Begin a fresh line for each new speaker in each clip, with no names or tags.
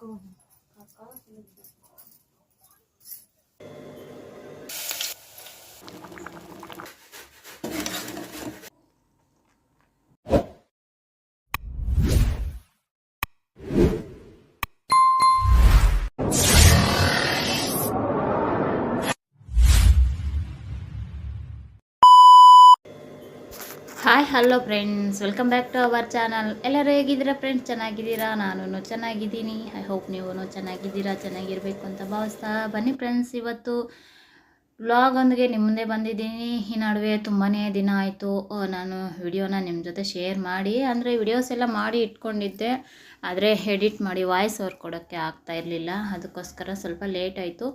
嗯。hi hello friends welcome back to our channel ಎಲ್ಲರೂ ಹೇಗಿದ್ದೀರಾ friends ಚೆನ್ನಾಗಿದ್ದೀರಾ? ನಾನು ಚೆನ್ನಾಗಿದ್ದೀನಿ. ಐ ಹೋಪ್ ನೀವು ಚೆನ್ನಾಗಿದ್ದೀರಾ, ಚೆನ್ನಾಗಿರಬೇಕು ಅಂತ ಭಾವಿಸ್ತಾ ಬನ್ನಿ ಫ್ರೆಂಡ್ಸ್ ಇವತ್ತು ವ್ಲಾಗ್ ಒಂದಿಗೆ ನಿಮ್ಮ ಮುಂದೆ ಬಂದಿದ್ದೀನಿ. ಈ ನಡುವೆ ತುಂಬಾ ದಿನ ಆಯಿತು. ನಾನು ವಿಡಿಯೋನ ನಿಮ್ಮ ಜೊತೆ ಶೇರ್ ಮಾಡಿ, ಅಂದರೆ ವಿಡಿಯೋಸ್ ಎಲ್ಲ ಮಾಡಿ ಇಟ್ಕೊಂಡಿದ್ದೆ. ಆದರೆ ಎಡಿಟ್ ಮಾಡಿ ವಾಯ್ಸ್ ಓವರ್ ಕೊಡೋಕ್ಕೆ ಆಗ್ತಾ ಇರಲಿಲ್ಲ. ಅದಕ್ಕೋಸ್ಕರ ಸ್ವಲ್ಪ ಲೇಟ್ ಆಯಿತು.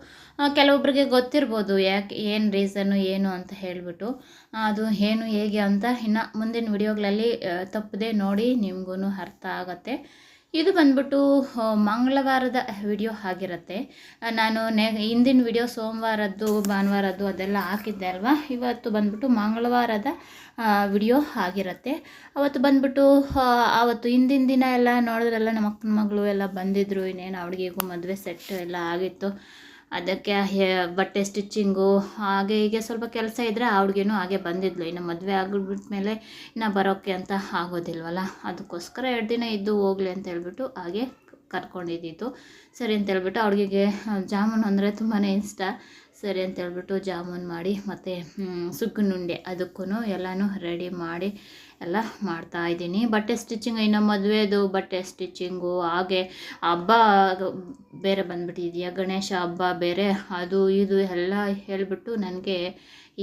ಕೆಲವೊಬ್ಬರಿಗೆ ಗೊತ್ತಿರ್ಬೋದು ಯಾಕೆ, ಏನು ರೀಸನ್ನು ಏನು ಅಂತ ಹೇಳಿಬಿಟ್ಟು. ಅದು ಏನು ಹೇಗೆ ಅಂತ ಇನ್ನು ಮುಂದಿನ ವಿಡಿಯೋಗಳಲ್ಲಿ ತಪ್ಪದೆ ನೋಡಿ ನಿಮಗೂ ಅರ್ಥ ಆಗತ್ತೆ. ಇದು ಬಂದ್ಬಿಟ್ಟು ಮಂಗಳವಾರದ ವಿಡಿಯೋ ಆಗಿರುತ್ತೆ. ನಾನು ನೆ, ಹಿಂದಿನ ವಿಡಿಯೋ ಸೋಮವಾರದ್ದು, ಭಾನುವಾರದ್ದು ಅದೆಲ್ಲ ಹಾಕಿದ್ದೆ ಅಲ್ವಾ? ಇವತ್ತು ಬಂದ್ಬಿಟ್ಟು ಮಂಗಳವಾರದ ವಿಡಿಯೋ ಆಗಿರುತ್ತೆ. ಅವತ್ತು ಬಂದ್ಬಿಟ್ಟು ಆವತ್ತು ಹಿಂದಿನ ದಿನ ಎಲ್ಲ ನೋಡಿದ್ರೆಲ್ಲ ನಮ್ಮ ಅಕ್ಕನ ಮಗಳು ಎಲ್ಲ ಬಂದಿದ್ದರು ಇನ್ನೇನು ಅವಳಿಗೆಗೂ ಮದುವೆ ಸೆಟ್ ಎಲ್ಲ ಆಗಿತ್ತು. ಅದಕ್ಕೆ ಬಟ್ಟೆ ಸ್ಟಿಚ್ಚಿಂಗು, ಹಾಗೆ ಹೀಗೆ ಸ್ವಲ್ಪ ಕೆಲಸ ಇದ್ದರೆ ಅವ್ಳಿಗೇನು ಹಾಗೆ ಬಂದಿದ್ಲು. ಇನ್ನು ಮದುವೆ ಆಗಿಬಿಟ್ಮೇಲೆ ಇನ್ನು ಬರೋಕ್ಕೆ ಅಂತ ಆಗೋದಿಲ್ವಲ್ಲ? ಅದಕ್ಕೋಸ್ಕರ ಎರಡು ದಿನ ಇದ್ದು ಹೋಗ್ಲಿ ಅಂತ ಹೇಳ್ಬಿಟ್ಟು ಹಾಗೆ ಕರ್ಕೊಂಡಿದ್ದಿದ್ದು ಸರಿ ಅಂತ ಹೇಳ್ಬಿಟ್ಟು ಅವ್ಳಿಗೆ ಜಾಮೂನು ಅಂದರೆ ತುಂಬಾ ಇಷ್ಟ. ಸರಿ ಅಂತ ಹೇಳ್ಬಿಟ್ಟು ಜಾಮೂನ್ ಮಾಡಿ ಮತ್ತು ಸುಗ್ಗುನುಂಡೆ ಅದಕ್ಕೂ ಎಲ್ಲನೂ ರೆಡಿ ಮಾಡಿ ಎಲ್ಲ ಮಾಡ್ತಾ ಇದ್ದೀನಿ. ಬಟ್ಟೆ ಸ್ಟಿಚಿಂಗ್ ಇನ್ನು ಮದುವೆದು ಬಟ್ಟೆ ಸ್ಟಿಚಿಂಗು ಹಾಗೆ ಹಬ್ಬ ಬೇರೆ ಬಂದ್ಬಿಟ್ಟಿದೆಯಾ, ಗಣೇಶ ಹಬ್ಬ ಬೇರೆ, ಅದು ಇದು ಎಲ್ಲ ಹೇಳಿಬಿಟ್ಟು ನನಗೆ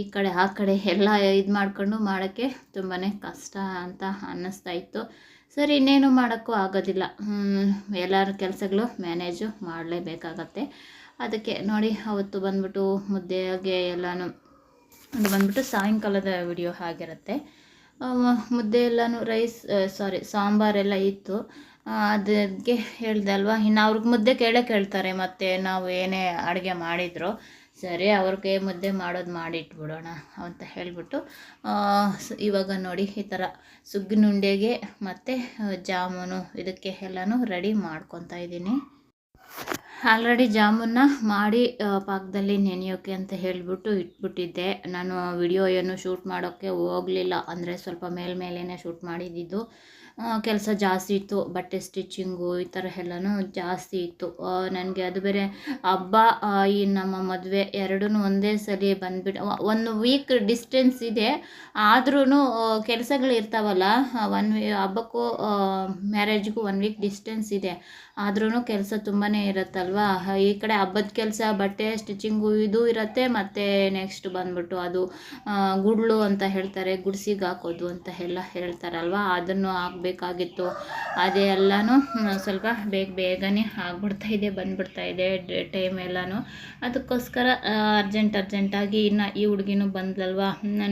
ಈ ಕಡೆ ಆ ಕಡೆ ಎಲ್ಲ ಇದು ಮಾಡ್ಕೊಂಡು ಮಾಡೋಕ್ಕೆ ತುಂಬಾ ಕಷ್ಟ ಅಂತ ಅನ್ನಿಸ್ತಾ ಇತ್ತು. ಸರಿ, ಇನ್ನೇನು ಮಾಡೋಕ್ಕೂ ಆಗೋದಿಲ್ಲ. ಎಲ್ಲರ ಕೆಲಸಗಳು ಮ್ಯಾನೇಜು ಮಾಡಲೇಬೇಕಾಗತ್ತೆ. ಅದಕ್ಕೆ ನೋಡಿ, ಅವತ್ತು ಬಂದ್ಬಿಟ್ಟು ಮುದ್ದೆಗೆ ಎಲ್ಲಾನು, ಅದು ಬಂದ್ಬಿಟ್ಟು ಸಾಯಂಕಾಲದ ವಿಡಿಯೋ ಆಗಿರುತ್ತೆ. ಮುದ್ದೆ ಎಲ್ಲನೂ ರೈಸ್ ಸಾರಿ ಸಾಂಬಾರೆಲ್ಲ ಇತ್ತು. ಅದಕ್ಕೆ ಹೇಳ್ದೆ ಅಲ್ವಾ, ಇನ್ನು ಅವ್ರಿಗೆ ಮುದ್ದೆ ಕೇಳೇ ಕೇಳ್ತಾರೆ, ಮತ್ತು ನಾವು ಏನೇ ಅಡುಗೆ ಮಾಡಿದ್ರು. ಸರಿ, ಅವ್ರಿಗೆ ಮುದ್ದೆ ಮಾಡೋದು ಮಾಡಿಟ್ಬಿಡೋಣ ಅಂತ ಹೇಳಿಬಿಟ್ಟು ಇವಾಗ ನೋಡಿ, ಈ ಥರ ಸುಗ್ಗಿನುಂಡೆಗೆ ಮತ್ತು ಜಾಮೂನು ಇದಕ್ಕೆ ಎಲ್ಲನೂ ರೆಡಿ ಮಾಡ್ಕೊತಾ ಇದ್ದೀನಿ. ಆಲ್ರೆಡಿ ಜಾಮೂನ್ನ ಮಾಡಿ ಪಾಕದಲ್ಲಿ ನೆನೆಯೋಕ್ಕೆ ಅಂತ ಹೇಳಿಬಿಟ್ಟು ಇಟ್ಬಿಟ್ಟಿದ್ದೆ. ನಾನು ವಿಡಿಯೋ ಏನು ಶೂಟ್ ಮಾಡೋಕ್ಕೆ ಹೋಗಲಿಲ್ಲ. ಅಂದರೆ ಸ್ವಲ್ಪ ಮೇಲ್ಮೇಲೇ ಶೂಟ್ ಮಾಡಿದ್ದಿದ್ದು ಕೆಲಸ ಜಾಸ್ತಿ ಇತ್ತು, ಬಟ್ಟೆ ಸ್ಟಿಚಿಂಗು ಈ ಥರ ಎಲ್ಲನೂ ಜಾಸ್ತಿ ಇತ್ತು. ನನಗೆ ಅದು ಬೇರೆ ಹಬ್ಬ ಈ ನಮ್ಮ ಮದುವೆ ಎರಡೂ ಒಂದೇ ಸಲ ಬಂದ್ಬಿಟ್ಟು ಒಂದು ವೀಕ್ ಡಿಸ್ಟೆನ್ಸ್ ಇದೆ. ಆದ್ರೂ ಕೆಲಸಗಳು ಇರ್ತಾವಲ್ಲ ಒನ್ ವೀ ಹಬ್ಬಕ್ಕೂ ಮ್ಯಾರೇಜ್ಗೂ ಒನ್ ವೀಕ್ ಡಿಸ್ಟೆನ್ಸ್ ಇದೆ. ಆದ್ರೂ ಕೆಲಸ ತುಂಬಾ ಇರುತ್ತಲ್ವಾ? ಈ ಕಡೆ ಹಬ್ಬದ ಕೆಲಸ, ಬಟ್ಟೆ ಸ್ಟಿಚಿಂಗು ಇದು ಇರುತ್ತೆ, ಮತ್ತು ನೆಕ್ಸ್ಟ್ ಬಂದ್ಬಿಟ್ಟು ಅದು ಗುಡ್ಲು ಅಂತ ಹೇಳ್ತಾರೆ, ಗುಡ್ಸಿಗೆ ಹಾಕೋದು ಅಂತ ಎಲ್ಲ ಹೇಳ್ತಾರಲ್ವ? ಅದನ್ನು ಹಾಕ್ಬೇಕಾಗಿತ್ತು ಅದೇ ಎಲ್ಲನೂ ಸ್ವಲ್ಪ ಬೇಗ ಬೇಗನೆ ಆಗ್ಬಿಡ್ತಾ ಇದೆ, ಬಂದ್ಬಿಡ್ತಾ ಇದೆ ಟೈಮ್ ಎಲ್ಲನೂ. ಅದಕ್ಕೋಸ್ಕರ ಅರ್ಜೆಂಟ್ ಅರ್ಜೆಂಟಾಗಿ ಇನ್ನು ಈ ಹುಡುಗಿನೂ ಬಂದ್ಲಲ್ವಾ?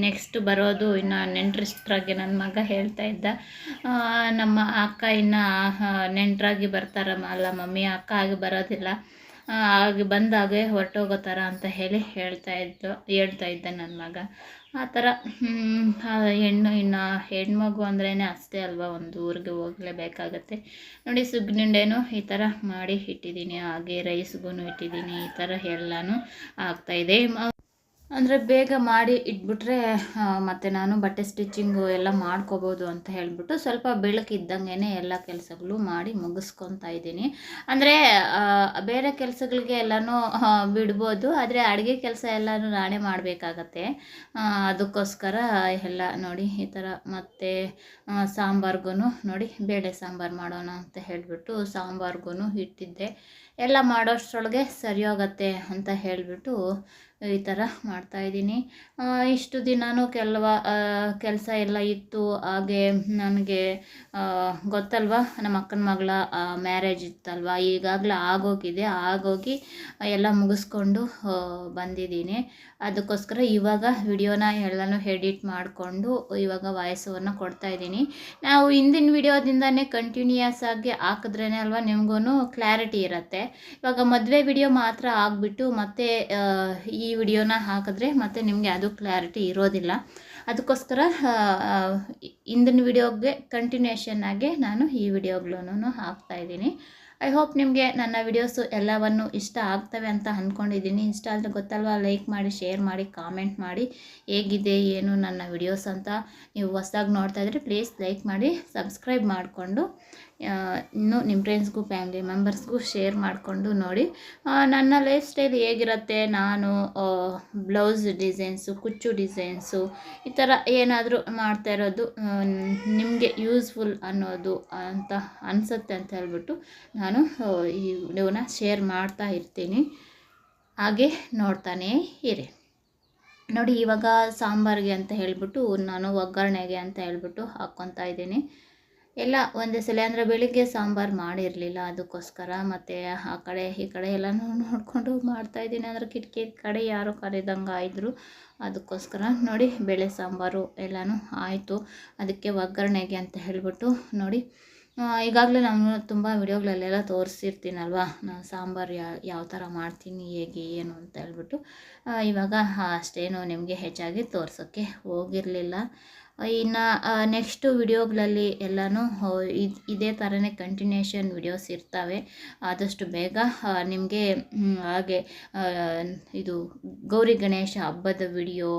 ನೆಕ್ಸ್ಟ್ ಬರೋದು ಇನ್ನು ನೆಂಟ್ರಿಸ್ಟ್ರಾಗಿ ನನ್ನ ಮಗ ಹೇಳ್ತಾ ಇದ್ದ. ನಮ್ಮ ಅಕ್ಕ ಇನ್ನು ನೆಂಟರಾಗಿ ಬರ್ತಾರಮ್ಮ ಅಲ್ಲ ಮಮ್ಮಿ, ಅಕ್ಕ ಆಗಿ ಬರೋದಿಲ್ಲ. ಆ, ಹಾಗೆ ಬಂದಾಗೆ ಹೊರಟೋಗೋ ಥರ ಅಂತ ಹೇಳಿ ಹೇಳ್ತಾ ಇದ್ದು ಹೇಳ್ತಾ ಇದ್ದೆ ನನ್ನ ಮಗ. ಆ ಥರ ಹೆಣ್ಣು ಇನ್ನು ಹೆಣ್ಮಗು ಅಂದ್ರೇ ಅಷ್ಟೇ ಅಲ್ವಾ ಒಂದು ಊರಿಗೆ ಹೋಗಲೇಬೇಕಾಗತ್ತೆ. ನೋಡಿ ಸುಗ್ನಿಂಡೇನು ಈ ಥರ ಮಾಡಿ ಇಟ್ಟಿದ್ದೀನಿ ಹಾಗೆ ರೈಸ್ಗೂ ಇಟ್ಟಿದ್ದೀನಿ ಈ ಥರ ಎಲ್ಲನೂ ಆಗ್ತಾಯಿದೆ ಅಂದರೆ ಬೇಗ ಮಾಡಿ ಇಟ್ಬಿಟ್ರೆ ಮತ್ತು ನಾನು ಬಟ್ಟೆ ಸ್ಟಿಚ್ಚಿಂಗು ಎಲ್ಲ ಮಾಡ್ಕೋಬೋದು ಅಂತ ಹೇಳಿಬಿಟ್ಟು ಸ್ವಲ್ಪ ಬೆಳಕಿದ್ದಂಗೆ ಎಲ್ಲ ಕೆಲಸಗಳು ಮಾಡಿ ಮುಗಿಸ್ಕೊತಾ ಇದ್ದೀನಿ. ಅಂದರೆ ಬೇರೆ ಕೆಲಸಗಳಿಗೆ ಎಲ್ಲನೂ ಬಿಡ್ಬೋದು, ಆದರೆ ಅಡುಗೆ ಕೆಲಸ ಎಲ್ಲನೂ ನಾನೇ ಮಾಡಬೇಕಾಗತ್ತೆ. ಅದಕ್ಕೋಸ್ಕರ ಎಲ್ಲ ನೋಡಿ ಈ ಥರ ಮತ್ತು ಸಾಂಬಾರ್ಗೂ ನೋಡಿ ಬೇಳೆ ಸಾಂಬಾರು ಮಾಡೋಣ ಅಂತ ಹೇಳಿಬಿಟ್ಟು ಸಾಂಬಾರ್ಗೂ ಇಟ್ಟಿದ್ದೆ. ಎಲ್ಲ ಮಾಡೋಷ್ಟರೊಳಗೆ ಸರಿ ಹೋಗತ್ತೆ ಅಂತ ಹೇಳಿಬಿಟ್ಟು ಈ ಥರ ಮಾಡ್ತಾಯಿದ್ದೀನಿ ಇಷ್ಟು ದಿನವೂ ಕೆಲವ ಕೆಲಸ ಎಲ್ಲ ಇತ್ತು. ಹಾಗೆ ನನಗೆ ಗೊತ್ತಲ್ವ? ನಮ್ಮ ಅಕ್ಕನ ಮಗಳ ಮ್ಯಾರೇಜ್ ಇತ್ತಲ್ವ? ಈಗಾಗಲೇ ಆಗೋಗಿದೆ. ಆಗೋಗಿ ಎಲ್ಲ ಮುಗಿಸ್ಕೊಂಡು ಬಂದಿದ್ದೀನಿ. ಅದಕ್ಕೋಸ್ಕರ ಇವಾಗ ವಿಡಿಯೋನ ಎಲ್ಲನೂ ಎಡಿಟ್ ಮಾಡಿಕೊಂಡು ಇವಾಗ ವಾಯ್ಸವನ್ನು ಕೊಡ್ತಾ ಇದ್ದೀನಿ. ನಾವು ಹಿಂದಿನ ವಿಡಿಯೋದಿಂದನೇ ಕಂಟಿನ್ಯೂಯಸ್ ಆಗಿ ಹಾಕಿದ್ರೇ ಅಲ್ವಾ ನಿಮಗೂ ಕ್ಲಾರಿಟಿ ಇರುತ್ತೆ. ಇವಾಗ ಮದುವೆ ವಿಡಿಯೋ ಮಾತ್ರ ಆಗಿಬಿಟ್ಟು ಮತ್ತೆ ಆ, ಈ ವಿಡಿಯೋನ ಹಾಕಿದ್ರೆ ಮತ್ತೆ ನಿಮಗೆ ಅದು ಕ್ಲಾರಿಟಿ ಇರೋದಿಲ್ಲ. ಅದಕ್ಕೋಸ್ಕರ ಆ, ವಿಡಿಯೋಗೆ ಕಂಟಿನ್ಯೂಷನ್ ಆಗಿ ನಾನು ಈ ವಿಡಿಯೋಗಳನ್ನು ಹಾಕ್ತಾ ಇದ್ದೀನಿ. ಐ ಹೋಪ್ ನಿಮಗೆ ನನ್ನ ವಿಡಿಯೋಸು ಎಲ್ಲವನ್ನು ಇಷ್ಟ ಆಗ್ತವೆ ಅಂತ ಅಂದ್ಕೊಂಡಿದ್ದೀನಿ ಇಷ್ಟ ಆದರೆ ಗೊತ್ತಲ್ವ ಲೈಕ್ ಮಾಡಿ ಶೇರ್ ಮಾಡಿ ಕಾಮೆಂಟ್ ಮಾಡಿ ಹೇಗಿದೆ ಏನು ನನ್ನ ವಿಡಿಯೋಸ್ ಅಂತ. ನೀವು ಹೊಸದಾಗಿ ನೋಡ್ತಾ ಇದ್ರೆ ಪ್ಲೀಸ್ ಲೈಕ್ ಮಾಡಿ ಸಬ್ಸ್ಕ್ರೈಬ್ ಮಾಡಿಕೊಂಡು. ಇನ್ನು ನಿಮ್ಮ ಫ್ರೆಂಡ್ಸ್ಗೂ ಫ್ಯಾಮಿಲಿ ಮೆಂಬರ್ಸ್ಗೂ ಶೇರ್ ಮಾಡಿಕೊಂಡು ನೋಡಿ. ನನ್ನ ಲೈಫ್ ಸ್ಟೈಲ್ ಹೇಗಿರುತ್ತೆ? ನಾನು ಬ್ಲೌಸ್ ಡಿಸೈನ್ಸು ಕುಚ್ಚು ಡಿಸೈನ್ಸು ಈ ಥರ ಏನಾದರೂ ಮಾಡ್ತಾ ಇರೋದು ನಿಮಗೆ ಯೂಸ್ಫುಲ್ ಅನ್ನೋದು ಅಂತ ಅನಿಸುತ್ತೆ ಅಂತ ಹೇಳ್ಬಿಟ್ಟು ನಾನು ಈ ವಿಡಿಯೋನ ಶೇರ್ ಮಾಡ್ತಾ ಇರ್ತೀನಿ. ಹಾಗೆ ನೋಡ್ತಾನೇ ಇರಿ. ನೋಡಿ, ಇವಾಗ ಸಾಂಬಾರಿಗೆ ಅಂತ ಹೇಳ್ಬಿಟ್ಟು, ನಾನು ಒಗ್ಗರಣೆಗೆ ಅಂತ ಹೇಳ್ಬಿಟ್ಟು ಹಾಕ್ಕೊತಾ ಇದ್ದೀನಿ. ಎಲ್ಲ ಒಂದೇ ಸಲ ಅಂದರೆ ಬೆಳಿಗ್ಗೆ ಸಾಂಬಾರು ಮಾಡಿರಲಿಲ್ಲ ಅದಕ್ಕೋಸ್ಕರ ಮತ್ತು ಆ ಕಡೆ ಈ ಕಡೆ ಎಲ್ಲನೂ ನೋಡಿಕೊಂಡು ಮಾಡ್ತಾಯಿದ್ದೀನಿ ಅಂದರೆ ಕಿಟಕಿ ಕಡೆ ಯಾರೋ ಕರೆದಂಗೆ ಆಯಿದ್ರು. ಅದಕ್ಕೋಸ್ಕರ ನೋಡಿ ಬೇಳೆ ಸಾಂಬಾರು ಎಲ್ಲನೂ ಆಯಿತು. ಅದಕ್ಕೆ ಒಗ್ಗರಣೆಗೆ ಅಂತ ಹೇಳ್ಬಿಟ್ಟು ನೋಡಿ. ಈಗಾಗಲೇ ನಾನು ತುಂಬ ವಿಡಿಯೋಗಳಲ್ಲೆಲ್ಲ ತೋರಿಸಿರ್ತೀನಲ್ವ? ನಾನು ಸಾಂಬಾರು ಯಾವ ಯಾವ ಥರ ಮಾಡ್ತೀನಿ, ಹೇಗೆ, ಏನು ಅಂತ ಹೇಳ್ಬಿಟ್ಟು. ಇವಾಗ ಅಷ್ಟೇನು ನಿಮಗೆ ಹೆಚ್ಚಾಗಿ ತೋರಿಸೋಕ್ಕೆ ಹೋಗಿರಲಿಲ್ಲ. ಇನ್ನು ನೆಕ್ಸ್ಟು ವಿಡಿಯೋಗಳಲ್ಲಿ ಎಲ್ಲನೂ ಇದು, ಇದೇ ಥರನೇ ಕಂಟಿನ್ಯೂಷನ್ ವಿಡಿಯೋಸ್ ಇರ್ತವೆ. ಆದಷ್ಟು ಬೇಗ ನಿಮಗೆ ಹಾಗೆ ಇದು ಗೌರಿ ಗಣೇಶ ಹಬ್ಬದ ವಿಡಿಯೋ,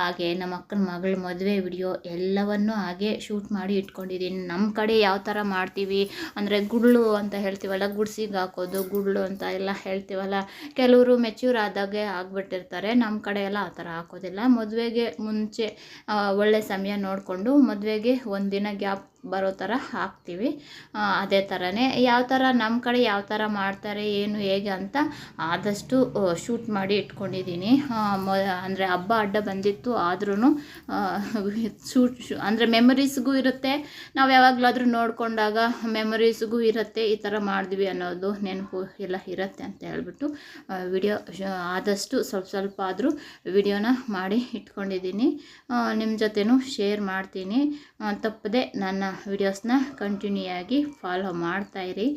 ಹಾಗೆ ನಮ್ಮ ಅಕ್ಕನ ಮಗಳ ಮದುವೆ ವಿಡಿಯೋ ಎಲ್ಲವನ್ನು ಹಾಗೆ ಶೂಟ್ ಮಾಡಿ ಇಟ್ಕೊಂಡಿದ್ದೀನಿ ನಮ್ಮ ಕಡೆ ಯಾವ ಥರ ಮಾಡ್ತೀವಿ ಅಂದರೆ ಗುಳ್ಳು ಅಂತ ಹೇಳ್ತೀವಲ್ಲ, ಗುಡ್ಸಿಗೆ ಹಾಕೋದು, ಗುಳ್ಳು ಅಂತ ಎಲ್ಲ ಹೇಳ್ತೀವಲ್ಲ, ಕೆಲವರು ಮೆಚ್ಯೂರ್ ಆದಾಗೆ ಆಗ್ಬಿಟ್ಟಿರ್ತಾರೆ. ನಮ್ಮ ಕಡೆ ಎಲ್ಲ ಆ ಥರ ಹಾಕೋದಿಲ್ಲ. ಮದುವೆಗೆ ಮುಂಚೆ ಒಳ್ಳೆ ಸಮಯ ನೋಡಿಕೊಂಡು ಮದುವೆಗೆ ಒಂದಿನ ಗ್ಯಾಪ್ ಬರೋ ಥರ ಹಾಕ್ತೀವಿ. ಅದೇ ಥರನೇ ಯಾವ ಥರ ನಮ್ಮ ಕಡೆ ಯಾವ ಥರ ಮಾಡ್ತಾರೆ, ಏನು ಹೇಗೆ ಅಂತ ಆದಷ್ಟು ಶೂಟ್ ಮಾಡಿ ಇಟ್ಕೊಂಡಿದ್ದೀನಿ. ಅಂದರೆ ಹಬ್ಬ ಅಡ್ಡ ಬಂದಿತ್ತು ಆದ್ರೂ ಶೂಟ್ ಅಂದರೆ ಮೆಮರೀಸ್ಗೂ ಇರುತ್ತೆ. ನಾವು ಯಾವಾಗಲಾದರೂ ನೋಡಿಕೊಂಡಾಗ ಮೆಮರೀಸ್ಗೂ ಇರುತ್ತೆ, ಈ ಥರ ಮಾಡಿದ್ವಿ ಅನ್ನೋದು ನೆನಪು ಎಲ್ಲ ಇರುತ್ತೆ ಅಂತ ಹೇಳ್ಬಿಟ್ಟು ವಿಡಿಯೋ ಆದಷ್ಟು ಸ್ವಲ್ಪ ಸ್ವಲ್ಪ ಆದರೂ ವಿಡಿಯೋನ ಮಾಡಿ ಇಟ್ಕೊಂಡಿದ್ದೀನಿ. ನಿಮ್ಮ ಜೊತೆನೂ ಶೇರ್ ಮಾಡ್ತೀನಿ. ತಪ್ಪದೆ ನನ್ನ ವಿಡಿಯೋಸ್ನ ಕಂಟಿನ್ಯೂ ಆಗಿ ಫಾಲೋ ಮಾಡ್ತಾಯಿರಿ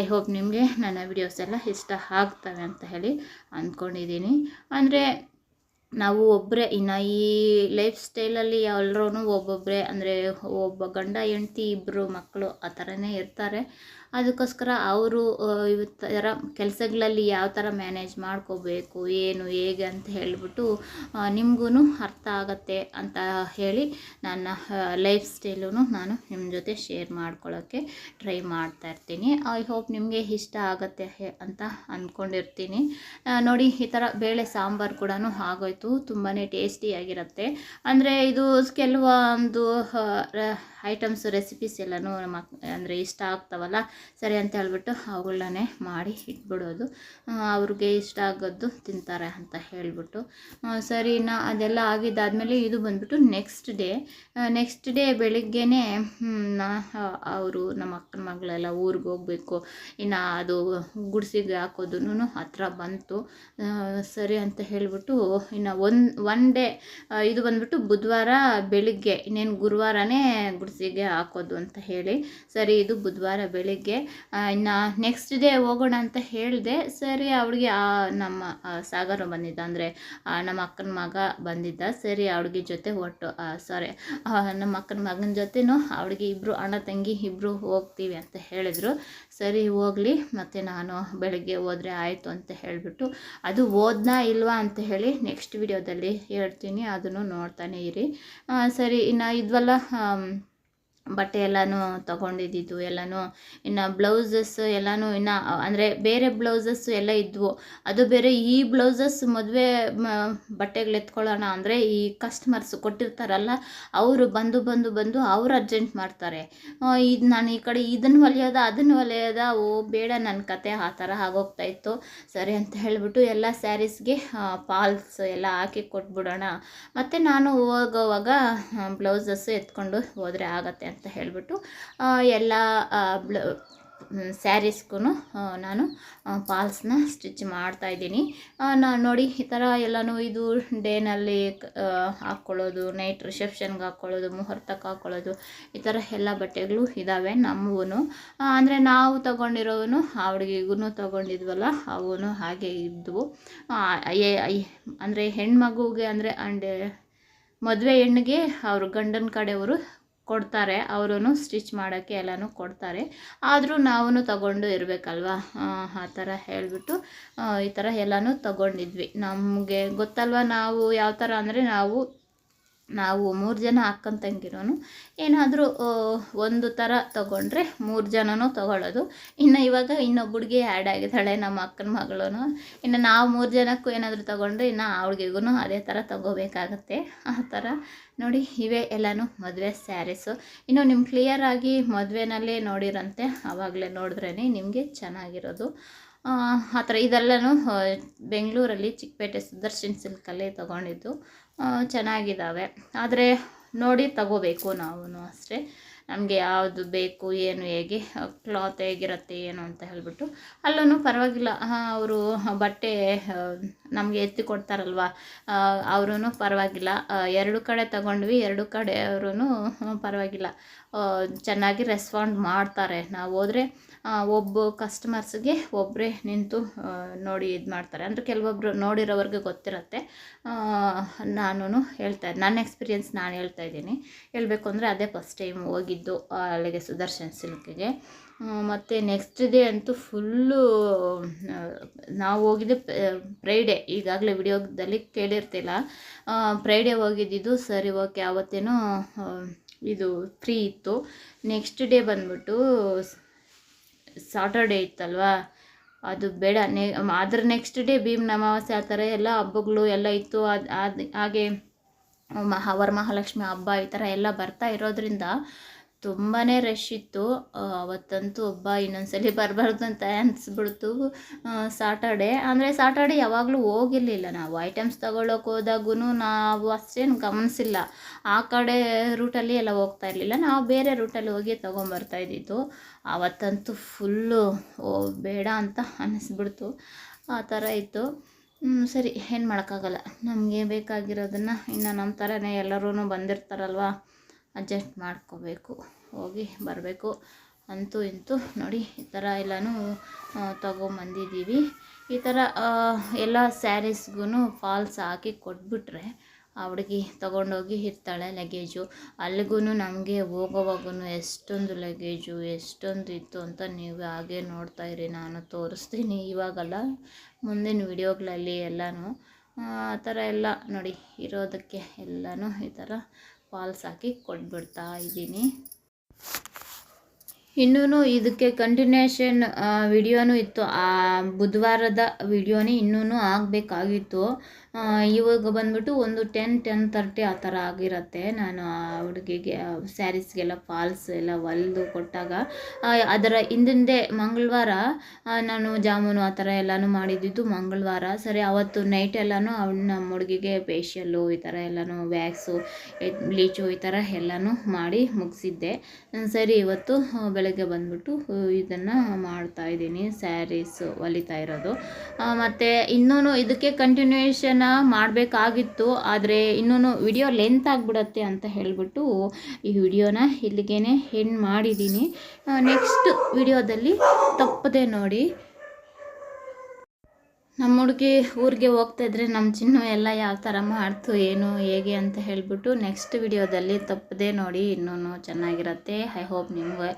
ಐ ಹೋಪ್ ನಿಮಗೆ ನನ್ನ ವಿಡಿಯೋಸ್ ಎಲ್ಲ ಇಷ್ಟ ಆಗ್ತವೆ ಅಂತ ಹೇಳಿ ಅಂದ್ಕೊಂಡಿದ್ದೀನಿ. ಅಂದರೆ ನಾವು ಒಬ್ಬರೇ ಇನ್ನು ಈ ಲೈಫ್ ಸ್ಟೈಲಲ್ಲಿ ಎಲ್ಲರೂ ಒಬ್ಬೊಬ್ಬರೇ ಅಂದರೆ ಒಬ್ಬ ಗಂಡ, ಹೆಂಡ್ತಿ ಇಬ್ಬರು ಮಕ್ಕಳು ಆ ಥರನೇ ಇರ್ತಾರೆ. ಅದಕ್ಕೋಸ್ಕರ ಅವರು ಈ ಥರ ಕೆಲಸಗಳಲ್ಲಿ ಯಾವ ಥರ ಮ್ಯಾನೇಜ್ ಮಾಡ್ಕೋಬೇಕು, ಏನು, ಹೇಗೆ ಅಂತ ಹೇಳಿಬಿಟ್ಟು ನಿಮಗೂ ಅರ್ಥ ಆಗತ್ತೆ ಅಂತ ಹೇಳಿ ನನ್ನ ಲೈಫ್ ಸ್ಟೈಲೂ ನಾನು ನಿಮ್ಮ ಜೊತೆ ಶೇರ್ ಮಾಡ್ಕೊಳ್ಳೋಕ್ಕೆ ಟ್ರೈ ಮಾಡ್ತಾ ಇರ್ತೀನಿ. ಐ ಹೋಪ್ ನಿಮಗೆ ಇಷ್ಟ ಆಗತ್ತೆ ಅಂತ ಅಂದ್ಕೊಂಡಿರ್ತೀನಿ ನೋಡಿ, ಈ ಥರ ಬೇಳೆ ಸಾಂಬಾರು ಕೂಡ ಆಗೋಯ್ತು. ತುಂಬಾ ಟೇಸ್ಟಿಯಾಗಿರುತ್ತೆ ಅಂದರೆ ಇದು ಕೆಲವೊಂದು ಐಟಮ್ಸ್ ರೆಸಿಪೀಸ್ ಎಲ್ಲನೂ ನಮ್ಮ ಅಂದರೆ ಇಷ್ಟ ಆಗ್ತಾವಲ್ಲ? ಸರಿ ಅಂತ ಹೇಳ್ಬಿಟ್ಟು ಅವುಗಳನ್ನೇ ಮಾಡಿ ಇಟ್ಬಿಡೋದು. ಅವ್ರಿಗೆ ಇಷ್ಟ ಆಗೋದು ತಿಂತಾರೆ ಅಂತ ಹೇಳಿಬಿಟ್ಟು. ಸರಿ ನಾ ಅದೆಲ್ಲ ಆಗಿದ್ದಾದಮೇಲೆ ಇದು ಬಂದ್ಬಿಟ್ಟು ನೆಕ್ಸ್ಟ್ ಡೇ ನೆಕ್ಸ್ಟ್ ಡೇ ಬೆಳಿಗ್ಗೆನೇ ಅವರು ನಮ್ಮ ಅಕ್ಕನ ಮಗಳೆಲ್ಲ ಊರಿಗೆ ಹೋಗಬೇಕು. ಇನ್ನು ಅದು ಗುಡಿಸಿಗೆ ಹಾಕೋದು ಹತ್ರ ಬಂತು. ಸರಿ ಅಂತ ಹೇಳಿಬಿಟ್ಟು ಇನ್ನು ಒನ್ ಒನ್ ಡೇ ಇದು ಬಂದ್ಬಿಟ್ಟು ಬುಧವಾರ ಬೆಳಿಗ್ಗೆ, ಇನ್ನೇನು ಗುರುವಾರನೇ ಗುಡಿಸಿಗೆ ಹಾಕೋದು ಅಂತ ಹೇಳಿ. ಸರಿ, ಇದು ಬುಧವಾರ ಬೆಳಿಗ್ಗೆ. ಇನ್ನು ನೆಕ್ಸ್ಟ್ ಡೇ ಹೋಗೋಣ ಅಂತ ಹೇಳಿದೆ. ಸರಿ, ಅವಳಿಗೆ ನಮ್ಮ ಸಾಗರ ಬಂದಿದ್ದ. ಅಂದರೆ ನಮ್ಮ ಅಕ್ಕನ ಮಗ ಬಂದಿದ್ದ. ಸರಿ, ಅವಳಿಗೆ ಜೊತೆ ಒಟ್ಟು ಸಾರಿ ನಮ್ಮ ಅಕ್ಕನ ಮಗನ ಜೊತೆನೂ ಅವಳಿಗೆ ಇಬ್ಬರು ಅಣ್ಣ, ತಂಗಿ ಇಬ್ಬರು ಹೋಗ್ತೀವಿ ಅಂತ ಹೇಳಿದರು. ಸರಿ ಹೋಗಲಿ, ಮತ್ತು ನಾನು ಬೆಳಗ್ಗೆ ಹೋದರೆ ಆಯಿತು ಅಂತ ಹೇಳಿಬಿಟ್ಟು ಅದು ಓದ್ನಾ ಇಲ್ವಾ ಅಂತ ಹೇಳಿ ನೆಕ್ಸ್ಟ್ ವಿಡಿಯೋದಲ್ಲಿ ಹೇಳ್ತೀನಿ, ಅದನ್ನು ನೋಡ್ತಾನೆ ಇರಿ. ಸರಿ, ಇನ್ನು ಇದ್ವಲ್ಲ ಬಟ್ಟೆ ಎಲ್ಲನೂ ತೊಗೊಂಡಿದ್ದಿದ್ದು, ಎಲ್ಲನೂ ಇನ್ನು ಬ್ಲೌಸಸ್ ಎಲ್ಲನೂ ಇನ್ನು, ಅಂದರೆ ಬೇರೆ ಬ್ಲೌಸಸ್ ಎಲ್ಲ ಇದ್ವು. ಅದು ಬೇರೆ ಈ ಬ್ಲೌಸಸ್ ಮದುವೆ ಬಟ್ಟೆಗಳು ಎತ್ಕೊಳ್ಳೋಣ ಅಂದರೆ ಈ ಕಸ್ಟಮರ್ಸ್ ಕೊಟ್ಟಿರ್ತಾರಲ್ಲ, ಅವರು ಬಂದು ಬಂದು ಬಂದು ಅವ್ರು ಅರ್ಜೆಂಟ್ ಮಾಡ್ತಾರೆ. ಇದು ನಾನು ಈ ಕಡೆ ಇದನ್ನು ಹೊಲಿಯೋದ ಅದನ್ನು ಹೊಲಿಯೋದ, ಓ, ಬೇಡ ನನ್ನ ಕತೆ ಆ ಥರ ಆಗೋಗ್ತಾ ಇತ್ತು. ಸರಿ ಅಂತ ಹೇಳಿಬಿಟ್ಟು ಎಲ್ಲ ಸ್ಯಾರೀಸ್ಗೆ ಪಾಲ್ಸ್ ಎಲ್ಲ ಹಾಕಿ ಕೊಟ್ಬಿಡೋಣ. ಮತ್ತು ನಾನು ಹೋಗೋವಾಗ ಬ್ಲೌಸಸ್ ಎತ್ಕೊಂಡು ಹೋದರೆ ಆಗತ್ತೆ ಅಂತ ಹೇಳಿಬಿಟ್ಟು ಎಲ್ಲ ಬ್ಲ ಸ್ಯಾರೀಸ್ಗೂ ನಾನು ಪಾಲ್ಸ್ನ ಸ್ಟಿಚ್ ಮಾಡ್ತಾಯಿದ್ದೀನಿ ನಾನು ನೋಡಿ, ಈ ಥರ ಎಲ್ಲನೂ ಇದು ಡೇನಲ್ಲಿ ಹಾಕ್ಕೊಳ್ಳೋದು ನೈಟ್ ರಿಸೆಪ್ಷನ್ಗೆ ಹಾಕ್ಕೊಳ್ಳೋದು ಮುಹೂರ್ತಕ್ಕೆ ಹಾಕ್ಕೊಳ್ಳೋದು ಈ ಥರ ಎಲ್ಲ ಬಟ್ಟೆಗಳು ಇದ್ದಾವೆ ನಮಗೂ ಅಂದರೆ ನಾವು ತಗೊಂಡಿರೋನು ಹುಡುಗಿಗೂ ತಗೊಂಡಿದ್ವಲ್ಲ, ಅವನು ಹಾಗೆ ಇದ್ವು. ಅಂದರೆ ಹೆಣ್ಮಗುಗೆ ಅಂದರೆ, ಅಂಡ್ ಮದುವೆ ಹೆಣ್ಣಿಗೆ, ಅವರು ಗಂಡನ ಕಡೆಯವರು ಕೊಡ್ತಾರೆ ಅವರು ಸ್ಟಿಚ್ ಮಾಡೋಕ್ಕೆ ಎಲ್ಲನೂ ಕೊಡ್ತಾರೆ. ಆದರೂ ನಾವು ತಗೊಂಡು ಇರಬೇಕಲ್ವಾ? ಆ ಥರ ಹೇಳಿಬಿಟ್ಟು ಈ ಥರ ಎಲ್ಲನೂ ತಗೊಂಡಿದ್ವಿ. ನಮಗೆ ಗೊತ್ತಲ್ವ ನಾವು ಯಾವ ಥರ ಅಂದರೆ ನಾವು ನಾವು ಮೂರು ಜನ ಅಕ್ಕನ ತಂಗಿರೋನು ಏನಾದರೂ ಒಂದು ಥರ ತೊಗೊಂಡ್ರೆ ಮೂರು ಜನನೂ ತೊಗೊಳ್ಳೋದು. ಇನ್ನು ಇವಾಗ ಇನ್ನೊಬ್ಬ ಹುಡುಗಿ ಆ್ಯಡ್ ಆಗಿದ್ದಾಳೆ ನಮ್ಮ ಅಕ್ಕನ ಮಗಳೂ ಇನ್ನು ನಾವು ಮೂರು ಜನಕ್ಕೂ ಏನಾದರೂ ತೊಗೊಂಡ್ರೆ ಇನ್ನು ಅವಳಿಗೆಗೂ ಅದೇ ಥರ ತೊಗೋಬೇಕಾಗತ್ತೆ. ಆ ಥರ ನೋಡಿ, ಇವೇ ಎಲ್ಲನೂ ಮದುವೆ ಸ್ಯಾರೀಸು. ಇನ್ನು ನಿಮ್ಮ ಕ್ಲಿಯರಾಗಿ ಮದುವೆನಲ್ಲೇ ನೋಡಿರಂತೆ ಆವಾಗಲೇ ನೋಡಿದ್ರೇ ನಿಮಗೆ ಚೆನ್ನಾಗಿರೋದು. ಆ ಥರ ಇದೆಲ್ಲನೂ ಬೆಂಗಳೂರಲ್ಲಿ ಚಿಕ್ಕಪೇಟೆ ಸುದರ್ಶನ್ ಸಿಲ್ಕಲ್ಲೇ ತೊಗೊಂಡಿದ್ದು ಚೆನ್ನಾಗಿದ್ದಾವೆ ಆದರೆ ನೋಡಿ ತಗೋಬೇಕು ನಾವು ಅಷ್ಟೇ. ನಮಗೆ ಯಾವುದು ಬೇಕು, ಏನು ಹೇಗೆ ಕ್ಲಾತ್ ಹೇಗಿರುತ್ತೆ, ಏನು ಅಂತ ಹೇಳಿಬಿಟ್ಟು. ಅಲ್ಲೂ ಪರವಾಗಿಲ್ಲ. ಅವರು ಬಟ್ಟೆ ನಮಗೆ ಎತ್ತಿ ಕೊಡ್ತಾರಲ್ವ? ಅವರೂ ಪರವಾಗಿಲ್ಲ. ಎರಡು ಕಡೆ ತಗೊಂಡ್ವಿ, ಎರಡು ಕಡೆ ಅವರೂ ಪರವಾಗಿಲ್ಲ. ಚೆನ್ನಾಗಿ ರೆಸ್ಪಾಂಡ್ ಮಾಡ್ತಾರೆ. ನಾವು ಹೋದರೆ ಒಬ್ಬ ಕಸ್ಟಮರ್ಸ್ಗೆ ಒಬ್ಬರೇ ನಿಂತು ನೋಡಿ ಇದು ಮಾಡ್ತಾರೆ. ಅಂದರೆ ಕೆಲವೊಬ್ಬರು ನೋಡಿರೋವ್ರಿಗೆ ಗೊತ್ತಿರುತ್ತೆ. ನಾನು ಹೇಳ್ತಾ ನನ್ನ ಎಕ್ಸ್ಪೀರಿಯೆನ್ಸ್ ನಾನು ಹೇಳ್ತಾ ಇದ್ದೀನಿ. ಹೇಳಬೇಕು ಅಂದರೆ ಅದೇ ಫಸ್ಟ್ ಟೈಮ್ ಹೋಗಿದ್ದು ಅಲ್ಲಿಗೆ ಸುದರ್ಶನ್ ಸಿಲ್ಕಿಗೆ. ಮತ್ತು ನೆಕ್ಸ್ಟ್ ಡೇ ಅಂತೂ ಫುಲ್ಲು ನಾವು ಹೋಗಿದ್ದು ಫ್ರೈಡೇ ಈಗಾಗಲೇ ವಿಡಿಯೋದಲ್ಲಿ ಕೇಳಿರ್ತಿಲ್ಲ. ಫ್ರೈಡೇ ಹೋಗಿದ್ದಿದ್ದು ಸರಿ ಓಕೆ ಆವತ್ತೇನೋ ಇದು ಫ್ರೀ ಇತ್ತು. ನೆಕ್ಸ್ಟ್ ಡೇ ಬಂದ್ಬಿಟ್ಟು ಸಾಟರ್ಡೇ ಇತ್ತಲ್ವಾ? ಅದು ಬೇಡ ನೆ ಅದ್ರ ನೆಕ್ಸ್ಟ್ ಡೇ ಭೀಮ್ ಅಮಾವಾಸ್ಯೆ ಆ ಥರ ಎಲ್ಲ ಹಬ್ಬಗಳು ಎಲ್ಲ ಇತ್ತು. ಅದು ಅದು, ಹಾಗೆ ಮಹಾ ವರಮಹಾಲಕ್ಷ್ಮಿ ಹಬ್ಬ ಈ ಥರ ಎಲ್ಲ ಬರ್ತಾ ಇರೋದ್ರಿಂದ ತುಂಬಾ ರಶ್ ಇತ್ತು. ಅವತ್ತಂತೂ ಒಬ್ಬ ಇನ್ನೊಂದ್ಸಲಿ ಬರಬಾರ್ದು ಅಂತ ಅನಿಸ್ಬಿಡ್ತು. ಸಾಟರ್ಡೆ ಅಂದರೆ ಸಾಟರ್ಡೆ ಯಾವಾಗಲೂ ಹೋಗಿರಲಿಲ್ಲ ನಾವು. ಐಟಮ್ಸ್ ತೊಗೊಳಕ್ಕೆ ಹೋದಾಗೂ ನಾವು ಅಷ್ಟೇನು ಗಮನಿಸಿಲ್ಲ. ಆ ಕಡೆ ರೂಟಲ್ಲಿ ಎಲ್ಲ ಹೋಗ್ತಾ ಇರಲಿಲ್ಲ. ನಾವು ಬೇರೆ ರೂಟಲ್ಲಿ ಹೋಗಿ ತೊಗೊಂಬರ್ತಾ ಇದ್ದಿದ್ದು. ಅವತ್ತಂತೂ ಫುಲ್ಲು ಓ, ಬೇಡ ಅಂತ ಅನ್ನಿಸ್ಬಿಡ್ತು ಆ ಥರ ಇತ್ತು. ಸರಿ, ಏನು ಮಾಡೋಕ್ಕಾಗಲ್ಲ. ನಮಗೆ ಬೇಕಾಗಿರೋದನ್ನು ಇನ್ನು ನಮ್ಮ ಥರನೇ ಎಲ್ಲರೂ ಬಂದಿರ್ತಾರಲ್ವ? ಅಡ್ಜಸ್ಟ್ ಮಾಡ್ಕೋಬೇಕು, ಹೋಗಿ ಬರಬೇಕು. ಅಂತೂ ಇಂತೂ ನೋಡಿ, ಈ ಥರ ಎಲ್ಲನೂ ತೊಗೊಂಬಂದಿದ್ದೀವಿ. ಈ ಥರ ಎಲ್ಲ ಸ್ಯಾರೀಸ್ಗೂ ಫಾಲ್ಸ್ ಹಾಕಿ ಕೊಟ್ಬಿಟ್ರೆ, ಆ ಹುಡುಗಿ ತೊಗೊಂಡೋಗಿ ಇರ್ತಾಳೆ ಲಗೇಜು. ಅಲ್ಲಿಗೂ ನಮಗೆ ಹೋಗೋವಾಗೂ ಎಷ್ಟೊಂದು ಲಗೇಜು, ಎಷ್ಟೊಂದು ಇತ್ತು ಅಂತ ನೀವು ಹಾಗೆ ನೋಡ್ತಾ ಇರಿ, ನಾನು ತೋರಿಸ್ತೀನಿ ಇವಾಗಲ್ಲ. ಮುಂದಿನ ವಿಡಿಯೋಗಳಲ್ಲಿ ಎಲ್ಲನೂ ಆ ಥರ ಎಲ್ಲ ನೋಡಿ, ಇರೋದಕ್ಕೆ ಎಲ್ಲನೂ ಈ ಥರ ಫಾಲ್ಸ್ ಹಾಕಿ ಕೊಟ್ಬಿಡ್ತಾ ಇದ್ದೀನಿ. ಇನ್ನೂ ಇದಕ್ಕೆ ಕಂಟಿನ್ಯೂಷನ್ ವಿಡಿಯೋನೂ ಇತ್ತು. ಆ ಬುಧವಾರದ ವಿಡಿಯೋನೇ ಇನ್ನೂ ಆಗಬೇಕಾಗಿತ್ತು. ಇವಾಗ ಬಂದ್ಬಿಟ್ಟು ಒಂದು ಟೆನ್ ಟೆನ್ ತರ್ಟಿ ಆ ಥರ ಆಗಿರುತ್ತೆ. ನಾನು ಆ ಹುಡುಗಿಗೆ ಸ್ಯಾರೀಸ್ಗೆಲ್ಲ ಫಾಲ್ಸ್ ಎಲ್ಲ ಹೊಲ್ದು ಕೊಟ್ಟಾಗ ಅದರ ಹಿಂದಿಂದೆ ಮಂಗಳವಾರ ನಾನು ಜಾಮೂನು ಆ ಥರ ಎಲ್ಲನೂ ಮಾಡಿದ್ದಿದ್ದು ಮಂಗಳವಾರ. ಸರಿ, ಅವತ್ತು ನೈಟ್ ಎಲ್ಲನೂ ಅವ್ನು ನಮ್ಮ ಹುಡುಗಿಗೆ ಫೇಶಿಯಲ್ಲು ಈ ಥರ ಎಲ್ಲನೂ ವ್ಯಾಕ್ಸು ಬ್ಲೀಚು ಈ ಥರ ಎಲ್ಲನೂ ಮಾಡಿ ಮುಗಿಸಿದ್ದೆ. ಸರಿ, ಇವತ್ತು ಬೆಳಗ್ಗೆ ಬಂದ್ಬಿಟ್ಟು ಇದನ್ನು ಮಾಡ್ತಾ ಇದ್ದೀನಿ. ಸ್ಯಾರೀಸ್ ಹೊಲಿತಾ ಇರೋದು. ಮತ್ತು ಇನ್ನೂ ಇದಕ್ಕೆ ಕಂಟಿನ್ಯೂಷನ್ ಮಾಡಬೇಕಾಗಿತ್ತು, ಆದರೆ ಇನ್ನೂ ವಿಡಿಯೋ ಲೆಂತ್ ಆಗಿಬಿಡತ್ತೆ ಅಂತ ಹೇಳಿಬಿಟ್ಟು ಈ ವಿಡಿಯೋನ ಇಲ್ಲಿಗೇ ಹೆಣ್ಣು ಮಾಡಿದ್ದೀನಿ. ನೆಕ್ಸ್ಟ್ ವಿಡಿಯೋದಲ್ಲಿ ತಪ್ಪದೆ ನೋಡಿ. ನಮ್ಮ ಹುಡುಗಿ ಊರಿಗೆ ಹೋಗ್ತಾ ಇದ್ರೆ ನಮ್ಮ ಚಿನ್ನು ಎಲ್ಲ ಯಾವ ಥರ ಮಾಡ್ತು, ಏನು, ಹೇಗೆ ಅಂತ ಹೇಳಿಬಿಟ್ಟು ನೆಕ್ಸ್ಟ್ ವಿಡಿಯೋದಲ್ಲಿ ತಪ್ಪದೆ ನೋಡಿ ಇನ್ನೂ ಚೆನ್ನಾಗಿರುತ್ತೆ. ಐ ಹೋಪ್ ನಿಮಗೆ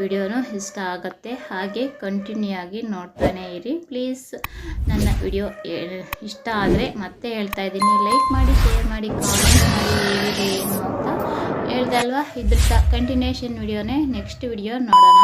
ವಿಡಿಯೋನು ಇಷ್ಟ ಆಗುತ್ತೆ. ಹಾಗೆ ಕಂಟಿನ್ಯೂ ಆಗಿ ನೋಡ್ತಾನೆ ಇರಿ. ಪ್ಲೀಸ್ ನನ್ನ ವಿಡಿಯೋ ಇಷ್ಟ ಆದರೆ ಮತ್ತೆ ಹೇಳ್ತಾ ಇದ್ದೀನಿ. ಲೈಕ್ ಮಾಡಿ ಶೇರ್ ಮಾಡಿ ಕಾಮೆಂಟ್ ಮಾಡಿ, ಹೇಗಿದೆ, ಏನು ಅಂತ ಹೇಳ್ದಲ್ವಾ ಇದ್ರ ಕಂಟಿನ್ಯೂಷನ್ ವಿಡಿಯೋನೇ ನೆಕ್ಸ್ಟ್ ವಿಡಿಯೋ ನೋಡೋಣ.